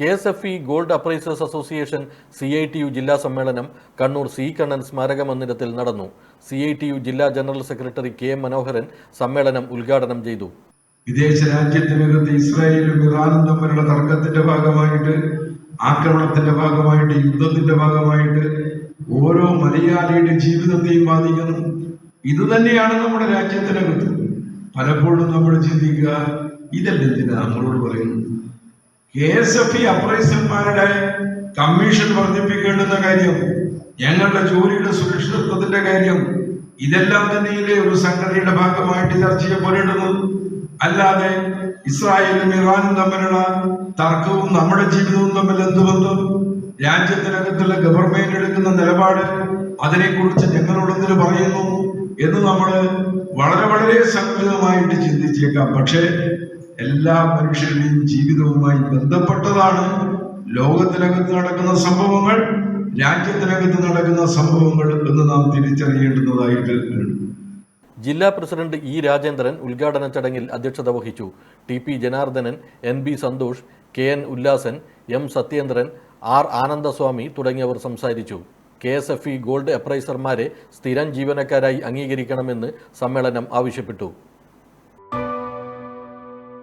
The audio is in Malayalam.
K S F E gold appraisers association C I T U ജില്ലാ സമ്മേളനം കണ്ണൂർ സി കണ്ണൻ സ്മാരക മന്ദിരത്തിൽ നടന്നു. സി ഐ ടി യു ജില്ലാ ജനറൽ സെക്രട്ടറി കെ മനോഹരൻ സമ്മേളനം ഉദ്ഘാടനം ചെയ്തു. വിദേശ രാജ്യത്തിനകത്ത് ഇസ്രായേലും ഇറാനും തമ്മിലുള്ള തർക്കത്തിന്റെ ഭാഗമായിട്ട് ആക്രമണത്തിന്റെ ഭാഗമായിട്ട് യുദ്ധത്തിന്റെ ഭാഗമായിട്ട് ഓരോ മലയാളിയുടെ ജീവിതത്തെയും ബാധിക്കുന്നു. ഇത് തന്നെയാണ് നമ്മുടെ രാജ്യത്തിനകത്ത്. പലപ്പോഴും നമ്മൾ ചിന്തിക്കുക ഇതല്ല എന്തിനാ നമ്മളോട് പറയുന്നത്? കെ എസ് എഫ് ഇ അപ്രൈസർമാരുടെ കമ്മീഷൻ വർദ്ധിപ്പിക്കേണ്ടുന്ന കാര്യം ഞങ്ങളുടെ ജോലിയുടെ സുരക്ഷിതത്വത്തിന്റെ കാര്യം ഇതെല്ലാം തന്നെയില്ലേ ഒരു സംഘടനയുടെ ഭാഗമായിട്ട് ചർച്ച ചെയ്യപ്പെടേണ്ടത്? അല്ലാതെ ഇസ്രായേലും ഇറാനും തമ്മിലുള്ള തർക്കവും നമ്മുടെ ജീവിതവും തമ്മിൽ എന്ത് ബന്ധം? രാജ്യത്തിനകത്തുള്ള ഗവൺമെന്റ് എടുക്കുന്ന നിലപാട് അതിനെക്കുറിച്ച് ഞങ്ങളോടൊന്നിന് പറയുന്നു എന്ന് നമ്മൾ വളരെ വളരെ സംഘടിതമായിട്ട് ചിന്തിച്ചേക്കാം. പക്ഷേ എല്ലാ മനുഷ്യരുടെയും ജീവിതവുമായി ബന്ധപ്പെട്ടതാണ് ലോകത്തിനകത്ത് നടക്കുന്ന സംഭവങ്ങൾ രാജ്യത്തിനകത്ത് നടക്കുന്ന സംഭവങ്ങൾ എന്ന് നാം തിരിച്ചറിയേണ്ടുന്നതായിട്ട് ജില്ലാ പ്രസിഡന്റ് ഇ രാജേന്ദ്രൻ ഉദ്ഘാടന ചടങ്ങിൽ അധ്യക്ഷത വഹിച്ചു. T P Janardhanan N B Santhosh K N Ullasan M Sathyendran R Anandaswami തുടങ്ങിയവർ സംസാരിച്ചു. K S F E gold അപ്രൈസർമാരെ സ്ഥിരം ജീവനക്കാരായി അംഗീകരിക്കണമെന്ന് സമ്മേളനം ആവശ്യപ്പെട്ടു.